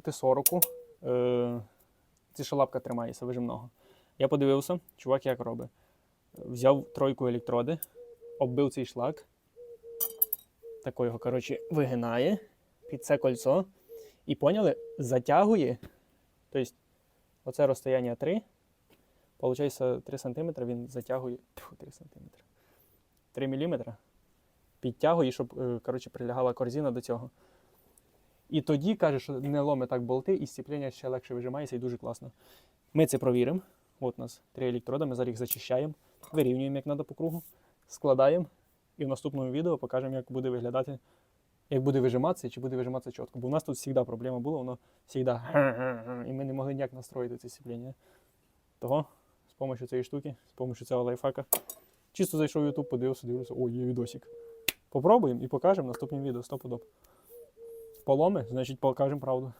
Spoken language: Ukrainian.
Т-40. Е, це ще лапка тримається вижимного. Я подивився, чувак як робить. Взяв тройку електроди, оббив цей шлак. Тако його, коротше, вигинає під це кольцо. І поняли, затягує. Тобто, оце розстояння 3. Получається 3 см він затягує. Тьфу, 3 см. 3 мм. Підтягує, щоб е, коротше, прилягала корзина до цього. І тоді каже, що не ломе так болти, і сцеплення ще легше вижимається і дуже класно. Ми це провіримо. От у нас три електроди, ми зараз їх зачищаємо, вирівнюємо як треба по кругу, складаємо. І в наступному відео покажемо, як буде виглядати, як буде вижиматися, і чи буде вижиматися чітко. Бо у нас тут завжди проблема була, воно завжди і ми не могли ніяк настроїти це сцеплення. Того з допомогою цієї штуки, з допомогою цього лайфхака. Чисто зайшов в YouTube, подивився, дивлюся, о, є відосик. Попробуємо і покажемо в наступному відео, стопудоп. Поломи, значить покажемо правду.